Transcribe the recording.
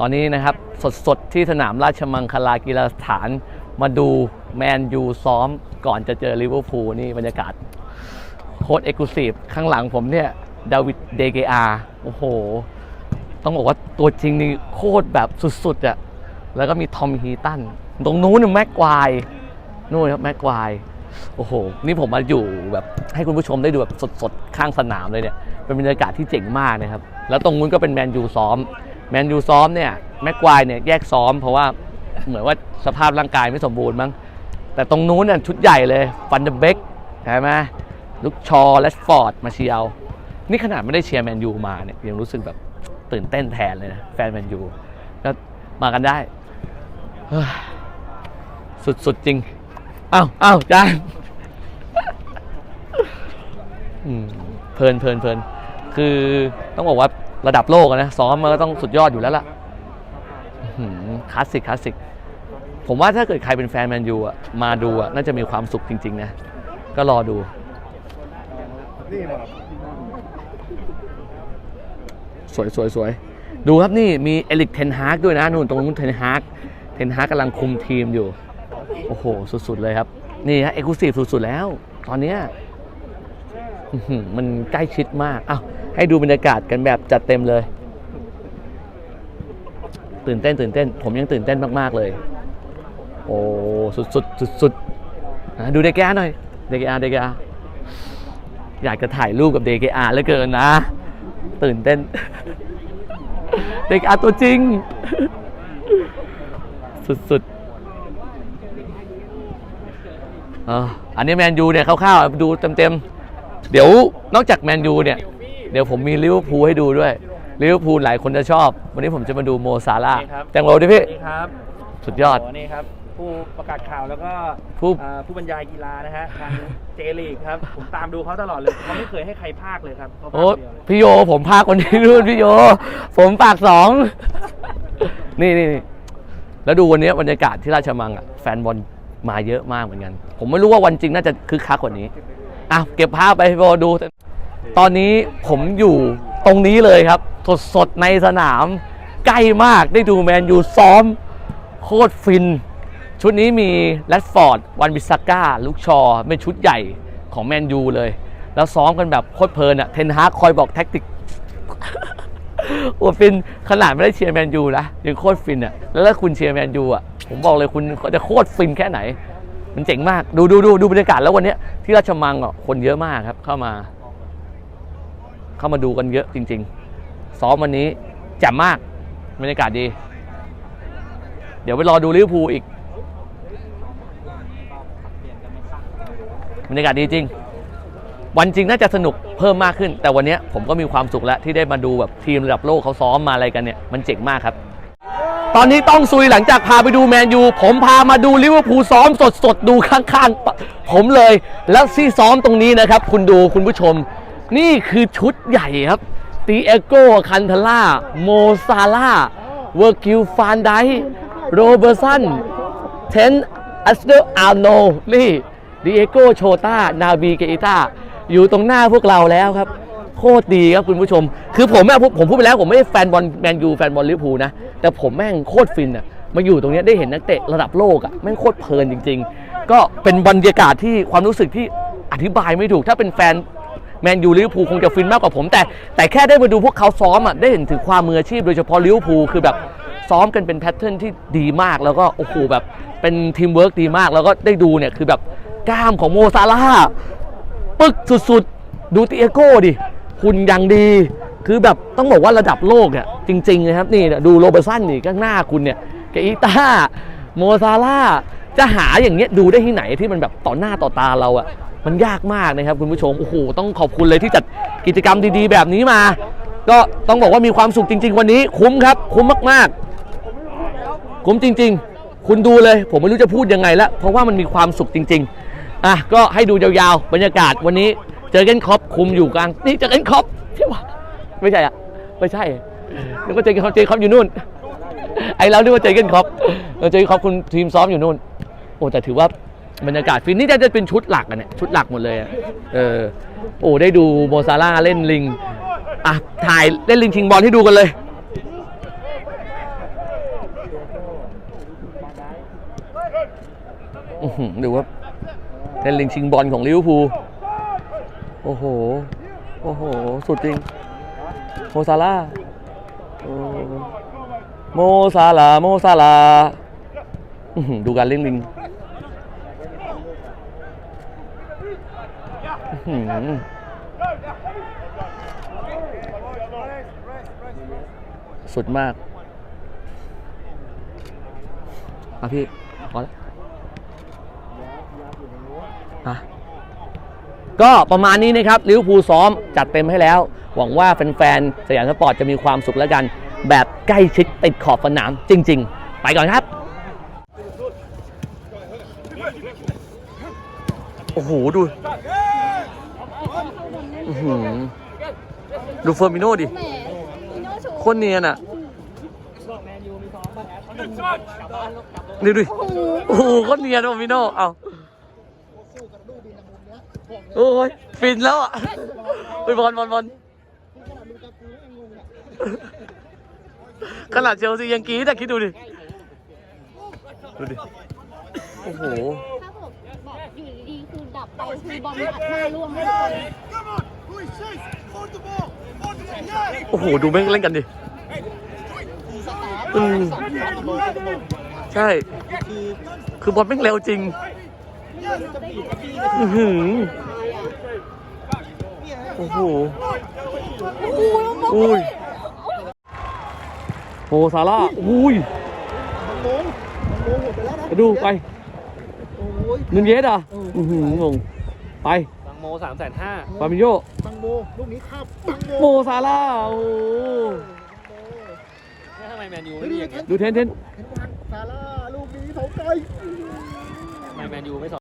ตอนนี้นะครับสดๆ ที่สนามราชมังคลากีฬาสถานมาดูแมนยูซ้อมก่อนจะเจอลิเวอร์พูลนี่บรรยากาศโค้ดเอกลูซีฟข้างหลังผมเนี่ยดาวิดเดเกอาโอ้โห ต้องบอกว่าตัวจริงนี่โคตรแบบสุดๆอะแล้วก็มีทอมฮีตัน ตรงนู้นน่ะแม็กควายนู่นครับแม็กควายโอ้โห นี่ผมมาอยู่แบบให้คุณผู้ชมได้ดูแบบสดๆ ข้างสนามเลยเนี่ย เป็นบรรยากาศที่เจ๋งมากนะครับ แล้วตรงนู้นก็เป็นแมนยูซ้อม แมนยูซ้อมเนี่ยแม็กควายเนี่ยแยกซ้อม เพราะว่าเหมือนว่าสภาพร่างกายไม่สมบูรณ์มั้งแต่ตรงนู้นเนี่ยชุดใหญ่เลยฟันเดเบกใช่ไหมลุกชอและฟอร์ดมาเชียร์นี่ขนาดไม่ได้เชียร์แมนยูมาเนี่ยยังรู้สึกแบบตื่นเต้นแทนเลยนะแฟนแมนยูก็มากันได้สุดๆจริงอ้าวอ้าวจานเพลินเพลินเพลินคือต้องบอกว่า ระดับโลกนะซ้อมมันก็ต้องสุดยอดอยู่แล้วล่ะคลาสสิกคลาสสิกผมว่าถ้าเกิดใครเป็นแฟนแมนยูอะมาดูอะน่าจะมีความสุขจริง ๆ นะ ก็รอดูสวยสวยสวยดูครับนี่มีเอลิกเทนฮากด้วยนะนู่นตรงนู้นเทนฮากเทนฮากกำลังคุมทีมอยู่ โอ้โห สุด ๆ เลยครับ นี่ฮะเอกลูซีฟสุด ๆ แล้ว ตอนเนี้ยมันใกล้ชิดมากอ้าว ให้ดูบรรยากาศกันแบบจัดเต็มเลย ตื่นเต้นตื่นเต้น ผมยังตื่นเต้นมาก ๆ เลย โอ้สุดสุดสุดสุดดูเดกอาหน่อยเดกอาเดกอาอยากจะถ่ายรูปกับเดกอาเหลือเกินนะ ตื่นเต้นเดกอาตัวจริงสุดสุดๆอันนี้แมนยูเนี่ยคร่าวๆดูเต็มๆ เดี๋ยวนอกจากแมนยูเนี่ย เดี๋ยวผมมีลิเวอร์พูลให้ดูด้วยลิเวอร์พูลหลายคนจะชอบ วันนี้ผมจะมาดูโมซาร่าห์นี่ครับแตงโมดิพี่ นี่ครับสุดยอด โนี่ครับ ผู้ประกาศข่าวแล้วก็ผู้อ่าผู้บรรยายกีฬานะฮะทางเจลีกครับ ผมตามดูเขาตลอดเลย เขาไม่เคยให้ใครภาคเลยครับเขาภาคโอ้เดียวเลยพี่โยผมพาคนที่นู่นพี่โย ผมปากสอง นี่นี่นี่แล้วดูวันนี้บรรยากาศที่ราชมังอะแฟนบอลมาเยอะมากเหมือนกัน ผมไม่รู้ว่าวันจริงน่าจะคึกคักกว่านี้อะเก็บภาพไปพี่โบดู ตอนนี้ผมอยู่ตรงนี้เลยครับสดสดๆ ในสนามใกล้มากได้ดูแมนยูซ้อม โคตรฟิน ชุดนี้มีแรดฟอร์ด วันบิสาก้าลูกชอ เป็นชุดใหญ่ของแมนยูเลย แล้วซ้อมกันแบบโคตรเพลินอะเทนฮาคอยบอกแท็กติกโอ้ฟินขนาดไม่ได้เชียร์แมนยูนะยังโคตรฟินอะแล้วถ้าคุณเชียร์แมนยูอะผมบอกเลยคุณจะโคตรฟินแค่ไหน มันเจ๋งมาก ดูดูดูดูบรรยากาศแล้ววันนี้ที่ราชมังอะคนเยอะมากครับเข้ามา เข้ามาดูกันเยอะจริง ๆ ซ้อมวันนี้แจ่มมากบรรยากาศดี เดี๋ยวไปรอดูลิเวอร์พูลอีกบรรยากาศดีจริง วันจริงน่าจะสนุกเพิ่มมากขึ้น แต่วันนี้ผมก็มีความสุขแล้วที่ได้มาดูแบบทีมระดับโลกเขาซ้อมมาอะไรกันเนี่ยมันเจ๋งมากครับ ตอนนี้ต้องซุยหลังจากพาไปดูแมนยูผมพามาดูลิเวอร์พูลซ้อมสดๆ ดูข้างๆ ผมเลย แล้วที่ซ้อมตรงนี้นะครับ คุณดูคุณผู้ชม นี่คือชุดใหญ่ครับตีเอโกคันทล่า โมซาล่า เวอร์กิลฟานไดโรเบอร์สัน เทนอัสเดอร์อาร์โน นี่ดิเอโกโชตานาบีเกอิตาอยู่ตรงหน้าพวกเราแล้วครับ โคตรดีครับคุณผู้ชม คือผมอะผมผมพูดไปแล้วผมไม่ใช่แฟนบอลแมนยูแฟนบอลลิเวอร์พูลนะ แต่ผมแม่งโคตรฟินอะมาอยู่ตรงนี้ได้เห็นนักเตะระดับโลกอะแม่งโคตรเพลินจริง ๆ ก็เป็นบรรยากาศที่ความรู้สึกที่อธิบายไม่ถูก ถ้าเป็นแฟน แมนยูลิเวอร์พูลคงจะฟินมากกว่าผม แต่แต่แค่ได้มาดูพวกเขาซ้อมอะได้เห็นถึงความมืออาชีพโดยเฉพาะลิเวอร์พูลคือแบบซ้อมกันเป็นแพทเทิร์นที่ดีมากแล้วก็โอ้โหแบบเป็นทีมเวิร์กดีมากแล้วก็ได้ดูเนี่ยคือแบบกล้ามของโมซาร่าปึกสุดๆ ดูติเอโก้ดิหุ่นอย่างดี คือแบบต้องบอกว่าระดับโลกเนี่ยจริงๆนะครับนี่ดูโรเบอร์สันนี่ข้างหน้าคุณเนี่ยกอีตาโมซาร่าจะหาอย่างเงี้ยดูได้ที่ไหนที่มันแบบต่อหน้าต่อตาเราอะ มันยากมากนะครับคุณผู้ชม โอ้โห ต้องขอบคุณเลยที่จัดกิจกรรมดีๆ แบบนี้มา ก็ต้องบอกว่ามีความสุขจริง ๆ วันนี้ คุ้มครับ คุ้มมากๆ คุ้มจริง ๆ คุณดูเลย ผมไม่รู้จะพูดยังไงละเพราะว่ามันมีความสุขจริง ๆ อะ ก็ให้ดูยาวๆ บรรยากาศวันนี้ เจอเกนคอปคุมอยู่กลาง นี่เจอเกนคอปใช่ปะไม่ใช่อะ ไม่ใช่นึกว่าเจอเกนคอปเจอเกนคอปอยู่นู่น ไอเรานึกว่าเจอเกนคอปเออเจอเกนคอปคุณทีมซ้อมอยู่นู่น โอ้แต่ถือว่า บรรยากาศฟินนี่จะเป็นชุดหลักอะเนี่ยชุดหลักหมดเลยอะเออโอ้ได้ดูโมซาร่าเล่นลิงอะถ่ายเล่นลิงชิงบอลให้ดูกันเลยดูว่าเป็นลิงชิงบอลของลิเวอร์พูลโอ้โห โอ้โห สุดจริง โมซาลาโมซาลาโมซาลาดูการเล่นลิงอื้อหือ สุดมากมาพี่พอแล้วอะก็ประมาณนี้นะครับลิเวอร์พูลซ้อมจัดเต็มให้แล้ว หวังว่าแฟนๆสยามสปอร์ตจะมีความสุขแล้วกัน แบบใกล้ชิดติดขอบสนามจริง ๆ ไปก่อนครับ โอ้โห ดู อื้อหือดูเฟอร์มิโน่ดิ แหมมิโน่ชูคตรเนียนอะนี่ดูดิโอ้โหคตรเนียนเฟอร์มิโน่เอาโอ้ยฟินแล้วอะไปบอลบอลบอลขนาดเชลซียังกรี๊ดแต่คิดดูดิ ดูดิ โอ้โห ถ้าผมแบบอยู่ดีๆคือดับไปคือบอลอัดหน้าร่วงให้คน โอ้โห ดูแม่งเล่นกันดิอืมใช่ คือบอลแม่งเร็วจริงอือหือโอ้โหอุ้ยโอ้ซาร่าอุ้ยดูไปเงินเยสอะอือหืองงไป โมสามแสนห้าฟาบิโยบังโมลูกนี้ข้ามบังโมโมซาร่าโอ้โหทำไมแมนยูเฮ้ไม่ยดีอย่างเทเงี้ยนดูเทนเทนเทนวันซาร่าลูกนี้เสาไกล ทำไมแมนยูไม่ส